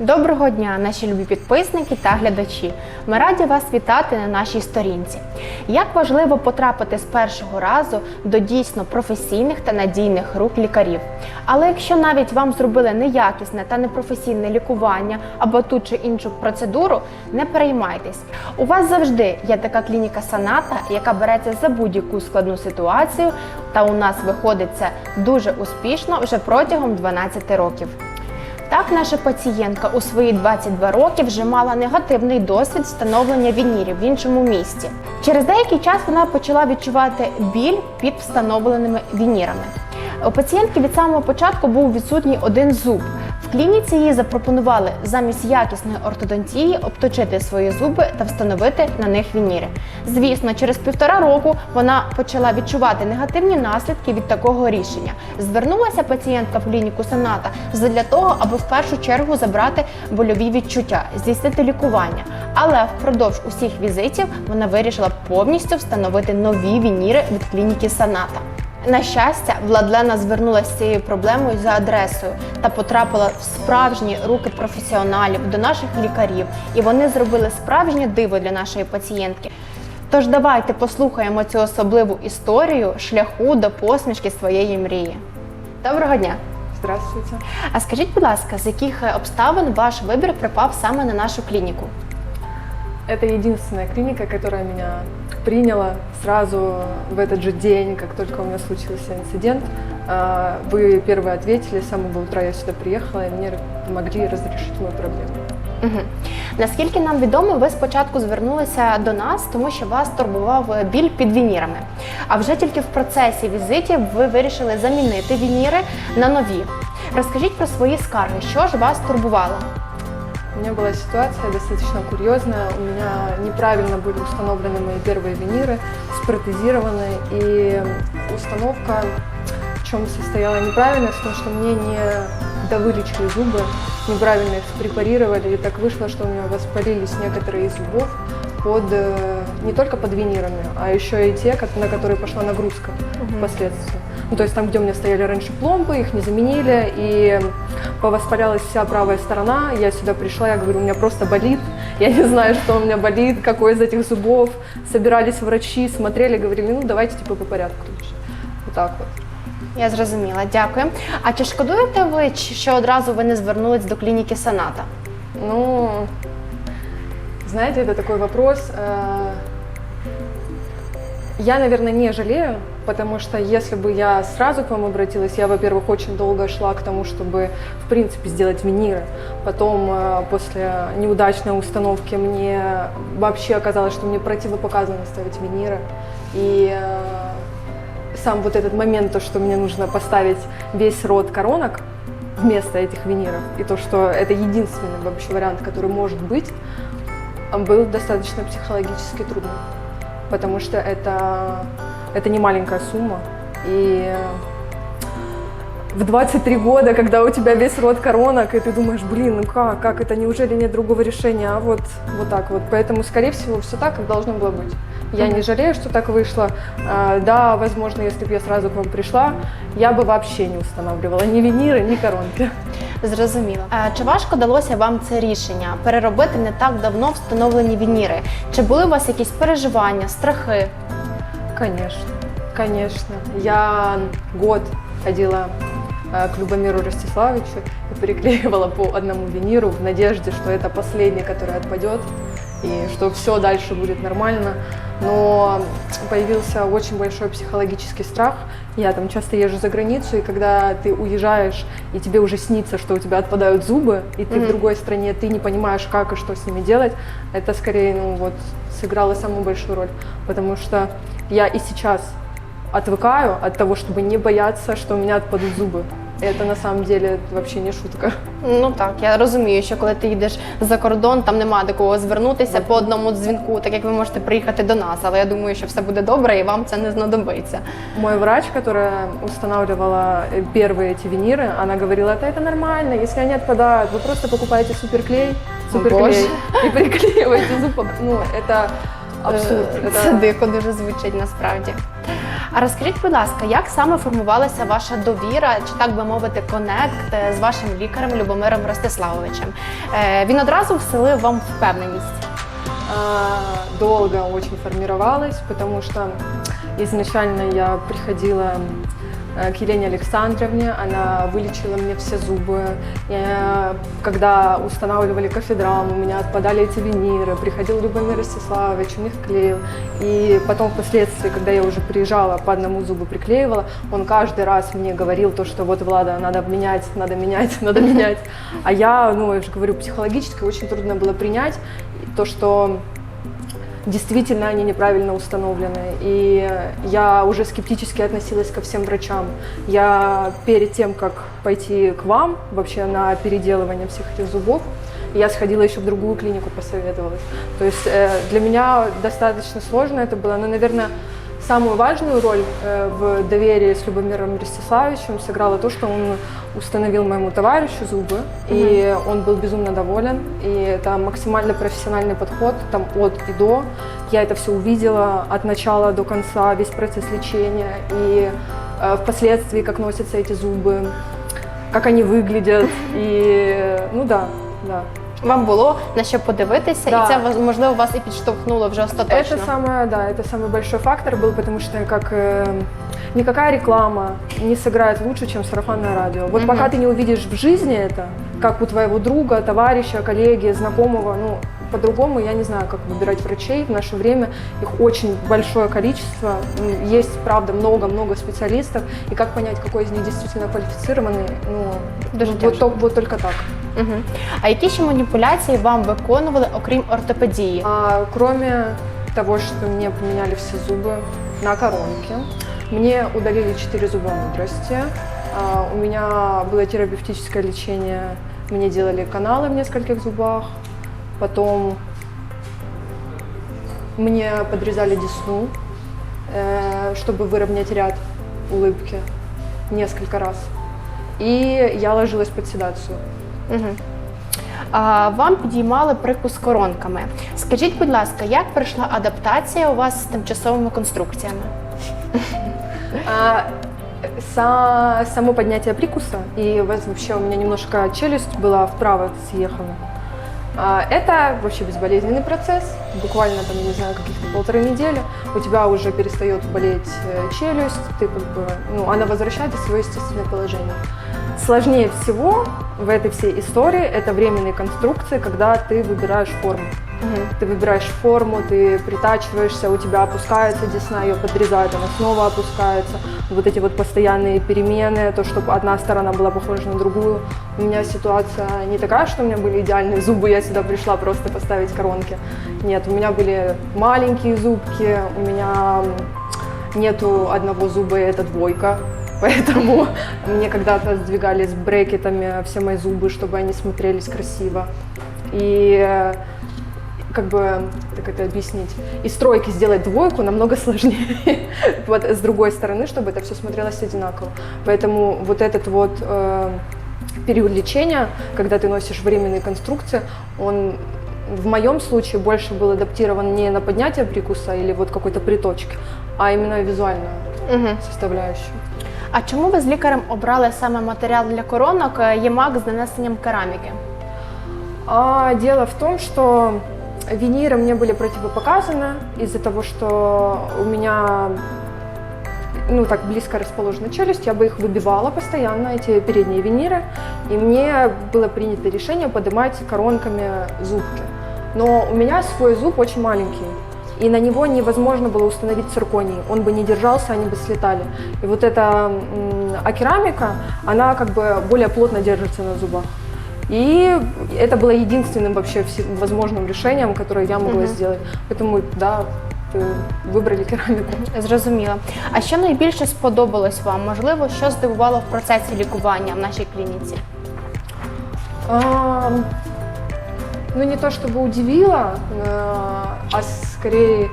Доброго дня, наші любі підписники та глядачі. Ми раді вас вітати на нашій сторінці. Як важливо потрапити з першого разу до дійсно професійних та надійних рук лікарів. Але якщо навіть вам зробили неякісне та непрофесійне лікування або ту чи іншу процедуру, не переймайтесь. У вас завжди є така клініка Саната, яка береться за будь-яку складну ситуацію, та у нас виходить це дуже успішно вже протягом 12 років. Так, наша пацієнтка у свої 22 роки вже мала негативний досвід встановлення вінірів в іншому місті. Через деякий час вона почала відчувати біль під встановленими вінірами. У пацієнтки від самого початку був відсутній один зуб. Клініці їй запропонували замість якісної ортодонтії обточити свої зуби та встановити на них вініри. Звісно, через півтора року вона почала відчувати негативні наслідки від такого рішення. Звернулася пацієнтка в клініку Саната для того, аби в першу чергу забрати больові відчуття, здійснити лікування. Але впродовж усіх візитів вона вирішила повністю встановити нові вініри від клініки Саната. На щастя, Владлена звернулася з цією проблемою за адресою та потрапила в справжні руки професіоналів до наших лікарів, і вони зробили справжнє диво для нашої пацієнтки. Тож давайте послухаємо цю особливу історію шляху до посмішки своєї мрії. Доброго дня! Здравствуйте. А скажіть, будь ласка, з яких е, обставин ваш вибір припав саме на нашу клініку? Это единственная клиника, которая меня приняла сразу в этот же день, как только у меня случился инцидент. А, Вы первые ответили, с самого утра я сюда приехала, и мне помогли разрешить мою проблему. Угу. Наскільки нам відомо, ви спочатку звернулися до нас, тому що вас турбував е, біль під вінірами. А вже тільки в процесі візитів ви вирішили замінити вініри на нові. Розкажіть про свої скарги, що ж вас турбувало? У меня была ситуация достаточно курьезная. У меня неправильно были установлены мои первые виниры, спротезированы, и установка в чем состояла неправильность, в том, что мне не довылечили зубы, неправильно их препарировали, и так вышло, что у меня воспалились некоторые из зубов под, э, не только под винирами, а еще и те, на которые пошла нагрузка впоследствии. Ну, то есть там, где у меня стояли раньше пломбы, их не заменили, и повоспалялась вся правая сторона. Я сюда пришла, я говорю, у меня просто болит, я не знаю, что у меня болит, какой из этих зубов. Собирались врачи, смотрели, говорили, ну давайте типа по порядку лучше. Вот так вот. Я зрозуміла, дякую. А чи шкодуєте ви, чи- що одразу ви не звернулись до клініки Саната? Ну, знаете, это такой вопрос. э, Я, наверное, не жалею, потому что если бы я сразу к вам обратилась, я, во-первых, очень долго шла к тому, чтобы, в принципе, сделать виниры. Потом, э, после неудачной установки, мне вообще оказалось, что мне противопоказано ставить виниры. И э, сам вот этот момент, то, что мне нужно поставить весь род коронок вместо этих виниров, и то, что это единственный вообще вариант, который может быть, был достаточно психологически трудным. Потому что это, это не маленькая сумма. И в 23 года, когда у тебя весь род коронок, и ты думаешь, блин, ну как, как это, неужели нет другого решения, а вот, вот так вот. Поэтому, скорее всего, все так, как должно было быть. Я не жалею, что так вышло. А, Да, возможно, если бы я сразу к вам пришла, я бы вообще не устанавливала ни виниры, ни коронки. Зрозуміло. А чи важко далося вам це рішення переробити не так давно встановлені вініри? Чи були у вас якісь переживання, страхи? Конечно, конечно. Я год ходила э, к Любомиру Ростиславовичу и переклеивала по одному виниру в надежде, что это последний, который отпадет, и что все дальше будет нормально. Но появился очень большой психологический страх. Я там часто езжу за границу, и когда ты уезжаешь, и тебе уже снится, что у тебя отпадают зубы, и ты в Мгм. другой стране, ты не понимаешь, как и что с ними делать, это скорее, ну вот, сыграло самую большую роль. Потому что я и сейчас отвыкаю от того, чтобы не бояться, что у меня отпадут зубы. И это на самом деле вообще не шутка. Ну так, я розумію, що коли ти їдеш за кордон, там немає до кого звернутися по одному дзвінку, так як ви можете приїхати до нас, але я думаю, що все буде добре і вам це не знадобиться. Мой врач, которая устанавливала э, первые эти виниры, она говорила, это, это нормально, если они отпадают, вы просто покупаете суперклей, О, суперклей боже. и приклеиваете зуб. Ну, это абсурд. Е, Це дико дуже звучить насправді. А розкажіть, будь ласка, як саме формувалася ваша довіра, чи так би мовити, конект е, з вашим лікарем Любомиром Ростиславовичем? Е, Він одразу вселив вам впевненість. Долго очень формировалась, потому что изначально я приходила к Елене Александровне, она вылечила мне все зубы. Я, когда устанавливали кафедрам, у меня отпадали эти виниры, приходил Любомир Ростиславович, он их клеил. И потом впоследствии, когда я уже приезжала, по одному зубу приклеивала, он каждый раз мне говорил то, что вот, Влада, надо менять, надо менять, надо менять. А я, ну, я же говорю, психологически очень трудно было принять то, что действительно они неправильно установлены. И я уже скептически относилась ко всем врачам. Я перед тем, как пойти к вам вообще на переделывание всех этих зубов, я сходила еще в другую клинику, посоветовалась. То есть э, для меня достаточно сложно это было, но, наверное, самую важную роль э, в доверии с Любомиром Ростиславовичем сыграло то, что он установил моему товарищу зубы, и он был безумно доволен. И это максимально профессиональный подход, там от и до. Я это все увидела от начала до конца, весь процесс лечения, и э, впоследствии, как носятся эти зубы, как они выглядят, и ну да, да Вам було на що подивитися, Да. і це воз- можливо вас і підштовхнуло вже остаточно. Это самое, да, это самый большой фактор был, потому что как э, никакая реклама не сыграет лучше, чем сарафанное радио. Вот Мгм. пока ты не увидишь в жизни это, как у твоего друга, товарища, коллеги, знакомого, ну, по-другому я не знаю, как выбирать врачей в наше время. Их очень большое количество. М, Есть, правда, много-много специалистов. И как понять, какой из них действительно квалифицированный, ну, Дуже вот, тяжко. то- вот только так. Мгм. А які ще маніпуляції вам виконували, окрім ортопедії? А, кроме того, что мне поменяли все зубы на коронке, мне удалили 4 зуба мудрости. А, у меня было терапевтическое лечение, мне делали каналы в нескольких зубах. Потом мне подрезали десну, э, чтобы выровнять ряд улыбки несколько раз. И я ложилась под седацию. Угу. А, вам підіймали прикус коронками. Скажіть, будь ласка, як пройшла адаптація у вас з тимчасовими конструкціями? А, са- само поднятие прикуса и воз- вообще у меня немножко челюсть была вправо съехана. А, это вообще безболезненный процесс, буквально там, я не знаю, каких-то полторы недели, у тебя уже перестает болеть э, челюсть, ты как бы, ну, она возвращается в свое естественное положение. Сложнее всего в этой всей истории это временные конструкции, когда ты выбираешь форму. Ты выбираешь форму, ты притачиваешься, у тебя опускается десна, ее подрезают, она снова опускается. Вот эти вот постоянные перемены, то, чтобы одна сторона была похожа на другую. У меня ситуация не такая, что у меня были идеальные зубы, я сюда пришла просто поставить коронки. Нет, у меня были маленькие зубки, у меня нету одного зуба, и это двойка. Поэтому мне когда-то сдвигали с брекетами все мои зубы, чтобы они смотрелись красиво. И э, как бы, так это объяснить, из тройки сделать двойку намного сложнее. вот с другой стороны, чтобы это все смотрелось одинаково. Поэтому вот этот вот э, период лечения, когда ты носишь временные конструкции, он в моем случае больше был адаптирован не на поднятие прикуса или вот какой-то приточки, а именно визуальную Угу. составляющую. А чому ви з лікарем обрали саме матеріал для коронок е, ємак з нанесенням кераміки? А дело в том, что виниры мне были противопоказаны из-за того, что у меня ну, так близко расположена челюсть, я бы их выбивала постоянно, эти передние виниры, и мне было принято решение поднимать коронками зубки. Но у меня свой зуб очень маленький, и на него невозможно было установить цирконий, он бы не держался, они бы слетали. И вот эта м, а керамика, она как бы более плотно держится на зубах. И это было единственным вообще все- возможным решением, которое я могла Мгм. сделать. Поэтому, да, э, выбрали керамику. Зрозуміло. А що найбільше сподобалось вам? Можливо, що здивувало в процесі лікування в нашій клініці? А, ну, не то чтобы удивило, э, а скорее,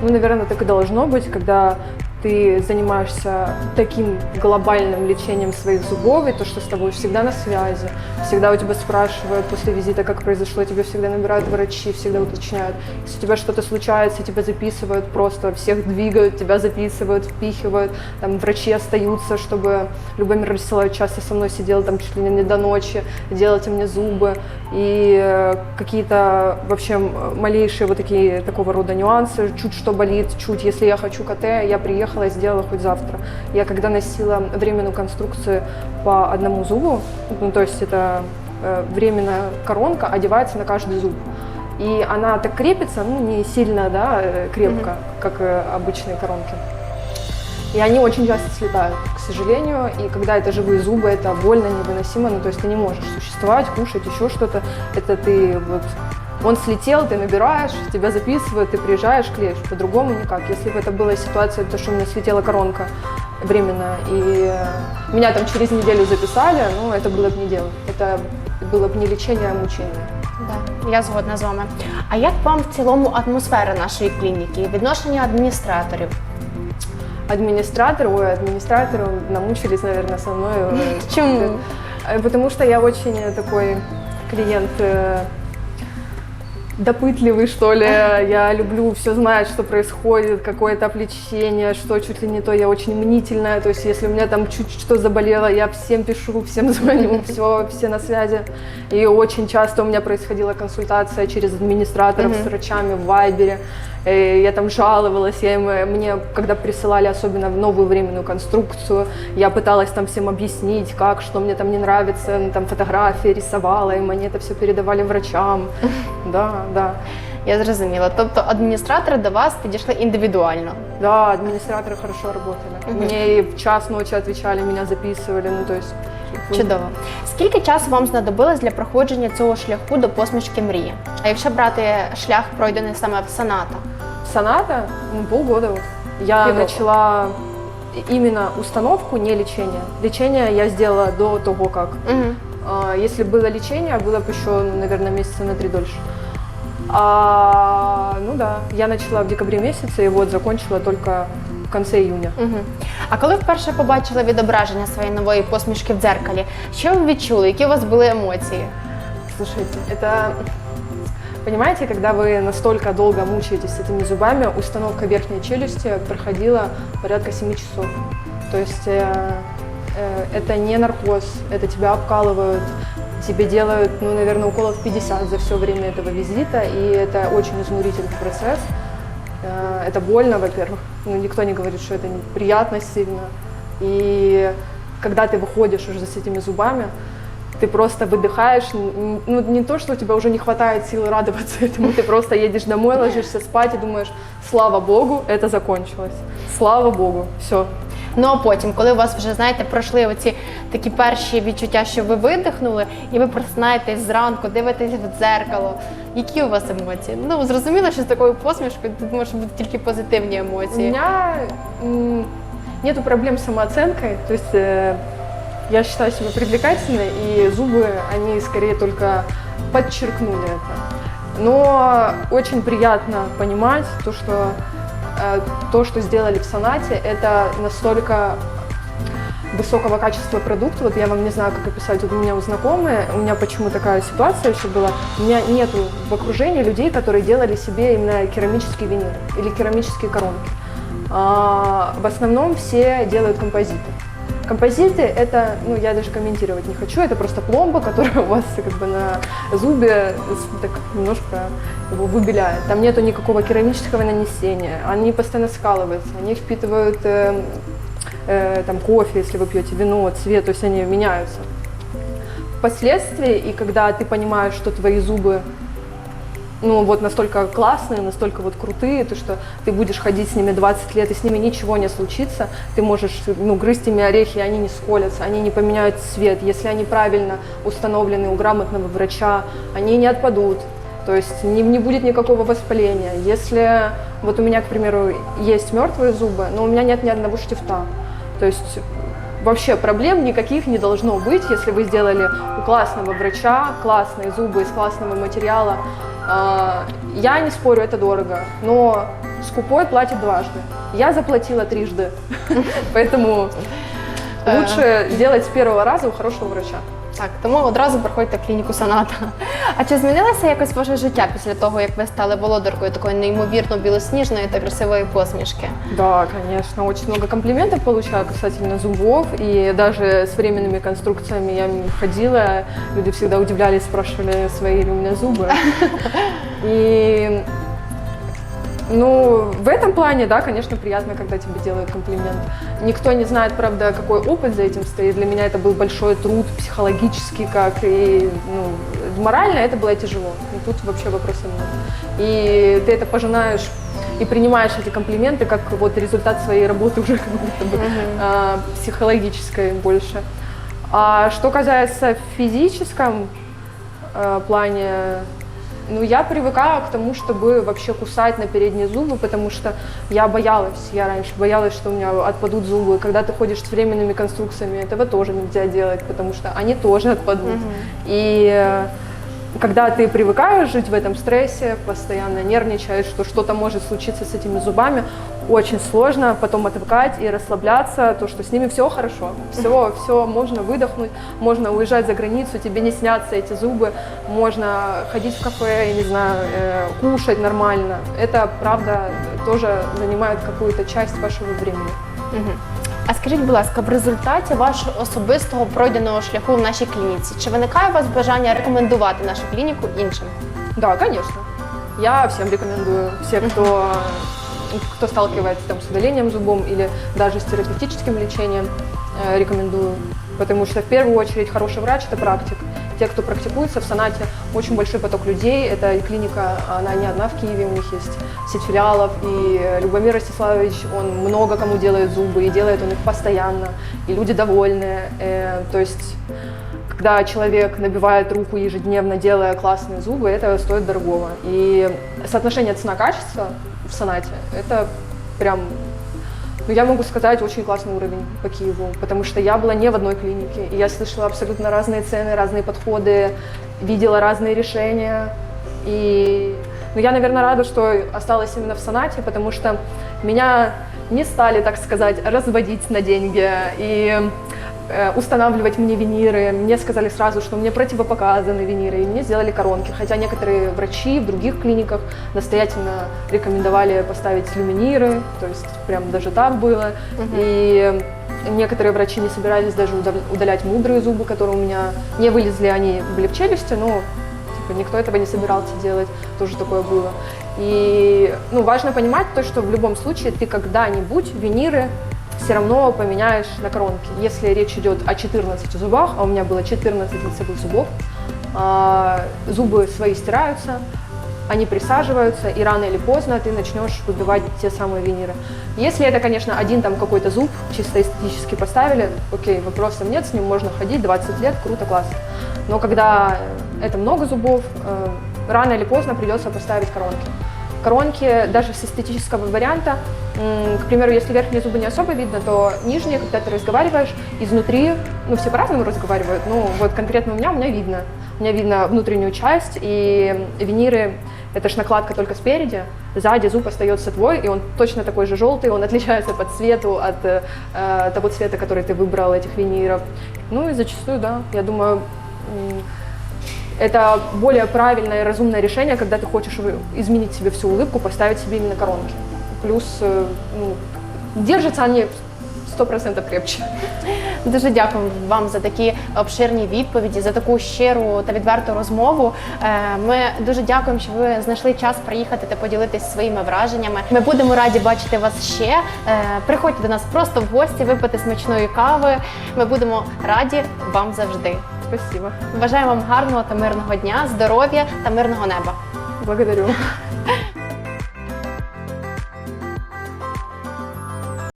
ну, наверное, так и должно быть, когда ты занимаешься таким глобальным лечением своих зубов, и то, что с тобой всегда на связи, всегда у тебя спрашивают после визита, как произошло, тебе всегда набирают врачи, всегда уточняют. Если у тебя что-то случается, тебя записывают просто, всех двигают, тебя записывают, впихивают, там врачи остаются, чтобы Любомир Рассилович часто со мной сидел там чуть ли не до ночи, делайте мне зубы, и э, какие-то вообще малейшие вот такие такого рода нюансы, чуть что болит, чуть, если я хочу КТ, я приехала и сделала хоть завтра. Я когда носила временную конструкцию по одному зубу, ну то есть это э, временная коронка одевается на каждый зуб. И она так крепится, ну не сильно, да, э, крепко, как э, обычные коронки. И они очень часто слетают, к сожалению. И когда это живые зубы, это больно, невыносимо. Ну, то есть ты не можешь существовать, кушать, еще что-то. Это ты вот Он слетел, ты набираешь, тебя записывают, ты приезжаешь, клеишь. По-другому никак. Если бы это была ситуация, то, что у меня слетела коронка временно, и меня там через неделю записали, ну, это было бы не дело. Это было бы не лечение, а мучение. Да, я згодна з вами. А як вам в цілому атмосфера нашої клініки, відношення адміністраторів? Администраторы, ой, администраторы намучились, наверное, со мной. э, Чему? э, Потому что я очень э, такой клиент э, допытливый, что ли. Я люблю все знать, что происходит, какое этап лечения, что чуть ли не то. Я очень мнительная, то есть если у меня там чуть что заболело, я всем пишу, всем звоню, все, все на связи. И очень часто у меня происходила консультация через администраторов с врачами в Вайбере. Э, Я там жаловалась, я им, э, мне, когда присылали особенно в новую временную конструкцию, я пыталась там всем объяснить, как, что мне там не нравится, ну, там фотографии рисовала, им они это все передавали врачам. Да, да. Я зрозуміла. Тобто адміністратори до вас підійшли індивідуально. Да, администраторы хорошо работали. Мне и в час ночи отвечали, меня записывали, ну то есть... Чудово. Скільки часу вам знадобилось для проходження цього шляху до посмішки мрії? А якщо брати шлях, пройдений саме в саната? Соната, ну, полгода вот. Я Европа. начала именно установку, не лечение. Лечение я сделала до того, как. Угу. А, Если было лечение, было бы еще, ну, наверное, месяца на три дольше. А, ну да, я начала в декабре месяце и вот закончила только в конце июня. Угу. А коли вперше побачили відображення своєї нової посмішки в дзеркалі, що ви відчули? Які у вас були емоції? Слушайте, это, понимаете, когда вы настолько долго мучаетесь с этими зубами, установка верхней челюсти проходила порядка 7 часов. То есть э, э, это не наркоз, это тебя обкалывают, тебе делают, ну, наверное, уколов 50 за все время этого визита, и это очень изнурительный процесс. Э, Это больно, во-первых. Ну, никто не говорит, что это приятно сильно. И когда ты выходишь уже с этими зубами, ты просто выдыхаешь, ну не то, что у тебя уже не хватает сил радоваться этому, ты просто едешь домой, ложишься спать и думаешь, слава богу, это закончилось, слава богу, все. Ну а потім, коли у вас вже знаєте, пройшли оці такі перші відчуття, що ви видихнули, і ви просинаєтесь зранку, дивитесь в дзеркало. Які у вас емоції? Ну зрозуміло, що з такою посмішкою тут можуть бути тільки позитивні У емоції. меня м, нету проблем с самооценкой, то есть э, я считаю себя привлекательной, и зубы, они скорее только подчеркнули это. Но очень приятно понимать то, что э, то, что сделали в сонате, это настолько высокого качества продукт. Вот я вам не знаю, как описать. Вот у меня у знакомые, у меня почему такая ситуация еще была. У меня нету в окружении людей, которые делали себе именно керамические виниры или керамические коронки. А, в основном все делают композиты. Композиты это, ну я даже комментировать не хочу, это просто пломба, которая у вас как бы на зубе так немножко его выбеляет. Там нету никакого керамического нанесения, они постоянно скалываются, они впитывают э, э, там кофе, если вы пьете вино, цвет, то есть они меняются. Впоследствии, и когда ты понимаешь, что твои зубы ну вот настолько классные, настолько вот крутые, то что ты будешь ходить с ними 20 лет, и с ними ничего не случится, ты можешь ну, грызть ими орехи, они не сколятся, они не поменяют цвет, если они правильно установлены у грамотного врача, они не отпадут, то есть не, не будет никакого воспаления. Если вот у меня, к примеру, есть мертвые зубы, но у меня нет ни одного штифта, то есть Вообще проблем никаких не должно быть, если вы сделали у классного врача классные зубы из классного материала. А, Я не спорю, это дорого, но скупой платит дважды. Я заплатила трижды, поэтому лучше делать с первого раза у хорошего врача. Так, тому одразу приходьте в клініку Саната. А чи змінилося якось ваше життя після того, як ви стали володаркою такої неймовірно білосніжної та красивої посмішки? Да, конечно, очень много комплиментов получаю касательно зубов, и даже с временными конструкциями я ходила, люди всегда удивлялись, спрашивали, свои ли у меня зубы. И, ну, в этом плане, да, конечно, приятно, когда тебе делают комплимент. Никто не знает, правда, какой опыт за этим стоит. Для меня это был большой труд психологический, как и, ну, морально это было тяжело. И тут вообще вопросов нет. И ты это пожинаешь и принимаешь эти комплименты как вот результат своей работы уже как будто бы а, психологической больше. А что касается физическом э, плане, ну, я привыкаю к тому, чтобы вообще кусать на передние зубы, потому что я боялась, я раньше боялась, что у меня отпадут зубы. Когда ты ходишь с временными конструкциями, этого тоже нельзя делать, потому что они тоже отпадут. И э, когда ты привыкаешь жить в этом стрессе, постоянно нервничаешь, что что-то может случиться с этими зубами, очень сложно потом отвыкать и расслабляться, то, что с ними все хорошо, все, все, можно выдохнуть, можно уезжать за границу, тебе не снятся эти зубы, можно ходить в кафе, я не знаю, э, кушать нормально. Это, правда, тоже занимает какую-то часть вашего времени. Мгм. А скажіть, будь ласка, в результаті вашого особистого пройденого шляху в нашій клініці, чи виникає у вас бажання рекомендувати нашу клініку іншим? Да, конечно. Я всем рекомендую, все, кто, кто сталкивается там, с удалением зубом или даже с терапевтическим лечением, э, рекомендую. Потому что в первую очередь хороший врач – это практик. Те, кто практикуется в Санате, очень большой поток людей. Это клиника, она не одна в Киеве, у них есть сеть филиалов. И Любомир Ростиславович, он много кому делает зубы, и делает он их постоянно. И люди довольны. Э, То есть когда человек набивает руку ежедневно, делая классные зубы, это стоит дорогого. И соотношение цена-качество в Санате – это прям, ну, я могу сказать, очень классный уровень по Киеву, потому что я была не в одной клинике, и я слышала абсолютно разные цены, разные подходы, видела разные решения. И ну, я, наверное, рада, что осталась именно в Санате, потому что меня не стали, так сказать, разводить на деньги и устанавливать мне виниры. Мне сказали сразу, что мне противопоказаны виниры, и мне сделали коронки. Хотя некоторые врачи в других клиниках настоятельно рекомендовали поставить люминиры, то есть прям даже так было. И некоторые врачи не собирались даже удал- удалять мудрые зубы, которые у меня не вылезли, они были в челюсти, но типа, никто этого не собирался делать, тоже такое было. И ну, важно понимать то, что в любом случае ты когда-нибудь виниры все равно поменяешь на коронки. Если речь идет о 14 зубах, а у меня было 14 лицевых зубов, а, зубы свои стираются, они присаживаются, и рано или поздно ты начнешь выбивать те самые виниры. Если это, конечно, один там какой-то зуб, чисто эстетически поставили, окей, вопросов нет, с ним можно ходить 20 лет, круто, классно. Но когда это много зубов, э, рано или поздно придется поставить коронки. Коронки даже с эстетического варианта, к примеру, если верхние зубы не особо видно, то нижние, когда ты разговариваешь, изнутри, ну все по-разному разговаривают, ну вот конкретно у меня, у меня видно. У меня видно внутреннюю часть, и виниры, это ж накладка только спереди, сзади зуб остается твой, и он точно такой же желтый, он отличается по цвету от э, того цвета, который ты выбрал этих виниров. Ну и зачастую, да, я думаю, это более правильное и разумное решение, когда ты хочешь вы- изменить себе всю улыбку, поставить себе именно коронки. Плюс, э, ну, держатся они сто процентов крепче. Дуже дякую вам за такі обширні відповіді, за таку щиру та відверту розмову. Е, Ми дуже дякуємо, що ви знайшли час приїхати та поділитися своїми враженнями. Ми будемо раді бачити вас ще. Е, Приходьте до нас просто в гості, випити смачної кави. Ми будемо раді вам завжди. Спасибо. Бажаємо вам гарного та мирного дня, здоров'я та мирного неба. Благодарю.